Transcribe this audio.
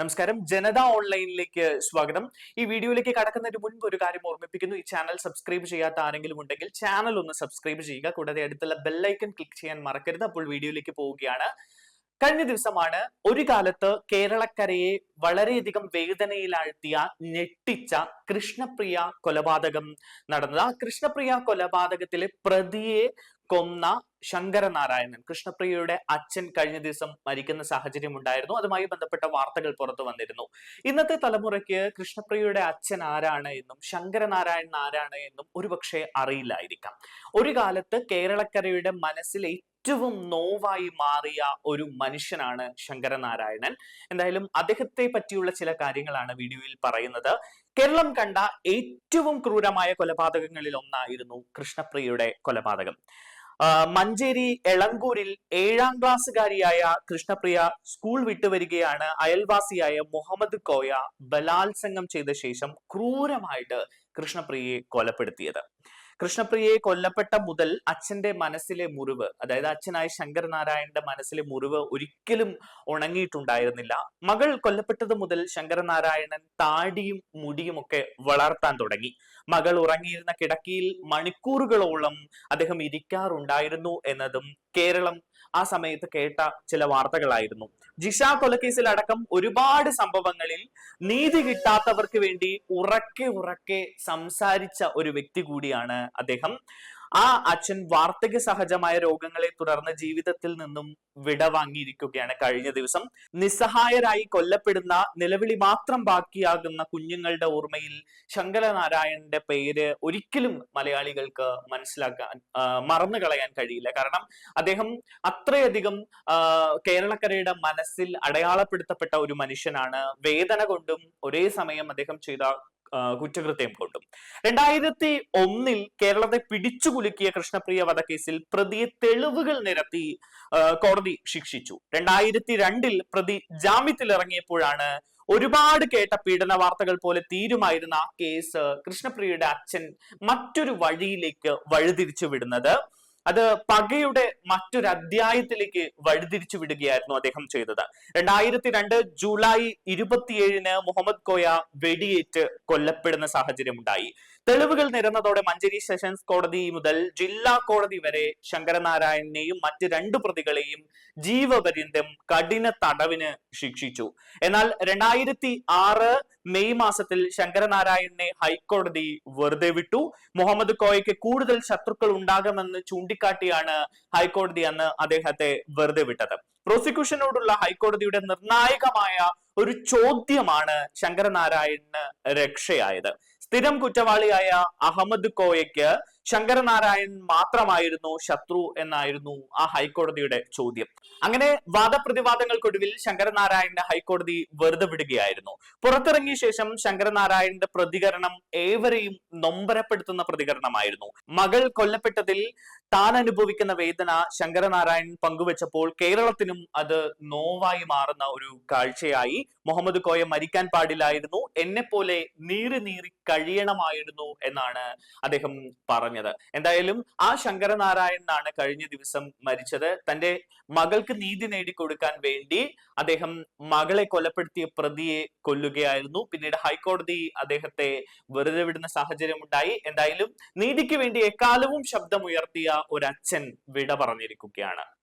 നമസ്കാരം. ജനത ഓൺലൈനിലേക്ക് സ്വാഗതം. ഈ വീഡിയോയിലേക്ക് കടക്കുന്നതിന് മുൻപ് ഒരു കാര്യം ഓർമ്മിപ്പിക്കുന്നു. ഈ ചാനൽ സബ്സ്ക്രൈബ് ചെയ്യാത്ത ആരെങ്കിലും ഉണ്ടെങ്കിൽ ചാനൽ ഒന്ന് സബ്സ്ക്രൈബ് ചെയ്യുക. കൂടാതെ അടുത്തുള്ള ബെല്ലൈക്കൺ ക്ലിക്ക് ചെയ്യാൻ മറക്കരുത്. അപ്പോൾ വീഡിയോയിലേക്ക് പോവുകയാണ്. കഴിഞ്ഞ ദിവസമാണ് ഒരു കാലത്ത് കേരളക്കരയെ വളരെയധികം വേദനയിലാഴ്ത്തിയ ഞെട്ടിച്ച കൃഷ്ണപ്രിയ കൊലപാതകം നടന്നത്. ആ കൃഷ്ണപ്രിയ കൊലപാതകത്തിലെ പ്രതിയെ കൊന്ന ശങ്കരനാരായണൻ. കൃഷ്ണപ്രിയയുടെ അച്ഛൻ കഴിഞ്ഞ ദിവസം മരിക്കുന്ന സാഹചര്യം ഉണ്ടായിരുന്നു. അതുമായി ബന്ധപ്പെട്ട വാർത്തകൾ പുറത്തു വന്നിരുന്നു. ഇന്നത്തെ തലമുറയ്ക്ക് കൃഷ്ണപ്രിയയുടെ അച്ഛൻ ആരാണ് എന്നും ശങ്കരനാരായണൻ ആരാണ് എന്നും ഒരുപക്ഷെ അറിയില്ലായിരിക്കാം. ഒരു കാലത്ത് കേരളക്കരയുടെ മനസ്സിൽ ഏറ്റവും നോവായി മാറിയ ഒരു മനുഷ്യനാണ് ശങ്കരനാരായണൻ. എന്തായാലും അദ്ദേഹത്തെ പറ്റിയുള്ള ചില കാര്യങ്ങളാണ് വീഡിയോയിൽ പറയുന്നത്. കേരളം കണ്ട ഏറ്റവും ക്രൂരമായ കൊലപാതകങ്ങളിൽ ഒന്നായിരുന്നു കൃഷ്ണപ്രിയയുടെ കൊലപാതകം. മഞ്ചേരി എളങ്കൂരിൽ ഏഴാം ക്ലാസ്സുകാരിയായ കൃഷ്ണപ്രിയ സ്കൂൾ വിട്ടുവരികയാണ് അയൽവാസിയായ മുഹമ്മദ് കോയ ബലാത്സംഗം ചെയ്ത ശേഷം ക്രൂരമായിട്ട് കൃഷ്ണപ്രിയയെ കൊലപ്പെടുത്തിയത്. കൃഷ്ണപ്രിയയെ കൊല്ലപ്പെട്ട മുതൽ അച്ഛന്റെ മനസ്സിലെ മുറിവ് അതായത് അച്ഛനായ ശങ്കരനാരായണന്റെ മനസ്സിലെ മുറിവ് ഒരിക്കലും ഉണങ്ങിയിട്ടുണ്ടായിരുന്നില്ല. മകൾ കൊല്ലപ്പെട്ടത് മുതൽ ശങ്കരനാരായണൻ താടിയും മുടിയും ഒക്കെ വളർത്താൻ തുടങ്ങി. മകൾ ഉറങ്ങിയിരുന്ന കിടക്കിയിൽ മണിക്കൂറുകളോളം അദ്ദേഹം ഇരിക്കാറുണ്ടായിരുന്നു എന്നതും കേരളം ആ സമയത്ത് കേട്ട ചില വാർത്തകളായിരുന്നു. ജിഷ കൊലക്കേസിൽ അടക്കം ഒരുപാട് സംഭവങ്ങളിൽ നീതി കിട്ടാത്തവർക്ക് വേണ്ടി ഉറക്കെ ഉറക്കെ സംസാരിച്ച ഒരു വ്യക്തി കൂടിയാണ് അദ്ദേഹം ആ അച്ഛൻ വാർദ്ധക്യ സഹജമായ രോഗങ്ങളെ തുടർന്ന് ജീവിതത്തിൽ നിന്നും വിടവാങ്ങിയിരിക്കുകയാണ് കഴിഞ്ഞ ദിവസം. നിസ്സഹായരായി കൊല്ലപ്പെടുന്ന നിലവിളി മാത്രം ബാക്കിയാകുന്ന കുഞ്ഞുങ്ങളുടെ ഓർമ്മയിൽ ശങ്കരനാരായണന്റെ പേര് ഒരിക്കലും മലയാളികൾക്ക് മനസ്സിലാക്കാൻ മറന്നു കളയാൻ കഴിയില്ല. കാരണം അദ്ദേഹം അത്രയധികം കേരളക്കരയുടെ മനസ്സിൽ അടയാളപ്പെടുത്തപ്പെട്ട ഒരു മനുഷ്യനാണ്. വേദന കൊണ്ടും ഒരേ സമയം അദ്ദേഹം ചെയ്ത കുറ്റകൃത്യം കൊണ്ടും. രണ്ടായിരത്തി ഒന്നിൽ കേരളത്തെ പിടിച്ചുകുലുക്കിയ കൃഷ്ണപ്രിയ വധക്കേസിൽ പ്രതിയെ തെളിവുകൾ നിരത്തി കോടതി ശിക്ഷിച്ചു. രണ്ടായിരത്തി രണ്ടിൽ പ്രതി ജാമ്യത്തിൽ ഇറങ്ങിയപ്പോഴാണ് ഒരുപാട് കേട്ട പീഡന വാർത്തകൾ പോലെ തീരുമായിരുന്ന ആ കേസ് കൃഷ്ണപ്രിയയുടെ അച്ഛൻ മറ്റൊരു വഴിയിലേക്ക് വഴിതിരിച്ചു വിടുന്നത് അത് പകയുടെ മറ്റൊരു അധ്യായത്തിലേക്ക് വഴിതിരിച്ചു വിടുകയായിരുന്നു അദ്ദേഹം ചെയ്തത്. രണ്ടായിരത്തി രണ്ട് ജൂലൈ ഇരുപത്തിയേഴിന് മുഹമ്മദ് കോയ വെടിയേറ്റ് കൊല്ലപ്പെടുന്ന സാഹചര്യം ഉണ്ടായി തെളിവുകൾ നിരന്നതോടെ മഞ്ചേരി സെഷൻസ് കോടതി മുതൽ ജില്ലാ കോടതി വരെ ശങ്കരനാരായണനെയും മറ്റ് രണ്ട് പ്രതികളെയും ജീവപര്യന്തം കഠിന തടവിന് ശിക്ഷിച്ചു. എന്നാൽ രണ്ടായിരത്തി ആറ് മെയ് മാസത്തിൽ ശങ്കരനാരായണനെ ഹൈക്കോടതി വെറുതെ വിട്ടു. മുഹമ്മദ് കോയയ്ക്ക് കൂടുതൽ ശത്രുക്കൾ ഉണ്ടാകുമെന്ന് ചൂണ്ടിക്കാട്ടിയാണ് ഹൈക്കോടതി അന്ന് അദ്ദേഹത്തെ വെറുതെ വിട്ടത്. പ്രോസിക്യൂഷനോടുള്ള ഹൈക്കോടതിയുടെ നിർണായകമായ ഒരു ചോദ്യമാണ് ശങ്കരനാരായണന് രക്ഷയായത്. സ്ഥിരം കുറ്റവാളിയായ അഹമ്മദ് കോയയ്ക്ക് ശങ്കരനാരായണൻ മാത്രമായിരുന്നു ശത്രു എന്നായിരുന്നു ആ ഹൈക്കോടതിയുടെ ചോദ്യം. അങ്ങനെ വാദപ്രതിവാദങ്ങൾക്കൊടുവിൽ ശങ്കരനാരായണനെ ഹൈക്കോടതി വെറുതെ വിടുകയായിരുന്നു. പുറത്തിറങ്ങിയ ശേഷം ശങ്കരനാരായണന്റെ പ്രതികരണം ഏവരെയും നൊമ്പരപ്പെടുത്തുന്ന പ്രതികരണമായിരുന്നു. മകൾ കൊല്ലപ്പെട്ടതിൽ താൻ അനുഭവിക്കുന്ന വേദന ശങ്കരനാരായൺ പങ്കുവച്ചപ്പോൾ കേരളത്തിനും അത് നോവായി മാറുന്ന ഒരു കാഴ്ചയായി. മുഹമ്മദ് കോയ മരിക്കാൻ പാടില്ലായിരുന്നു. എന്നെ പോലെ നീറി നീറി കഴിയണമായിരുന്നു എന്നാണ് അദ്ദേഹം പറഞ്ഞത്. എന്തായാലും ആ ശങ്കരനാരായണനാണ് കഴിഞ്ഞ ദിവസം മരിച്ചത്. തന്റെ മകൾക്ക് നീതി നേടിക്കൊടുക്കാൻ വേണ്ടി അദ്ദേഹം മകളെ കൊലപ്പെടുത്തിയ പ്രതിയെ കൊല്ലുകയായിരുന്നു. പിന്നീട് ഹൈക്കോടതി അദ്ദേഹത്തെ വെറുതെ വിടുന്ന സാഹചര്യം ഉണ്ടായി എന്തായാലും നീതിക്ക് വേണ്ടി എക്കാലവും ശബ്ദമുയർത്തിയ ഒരു അച്ഛൻ വിട പറഞ്ഞിരിക്കുകയാണ്.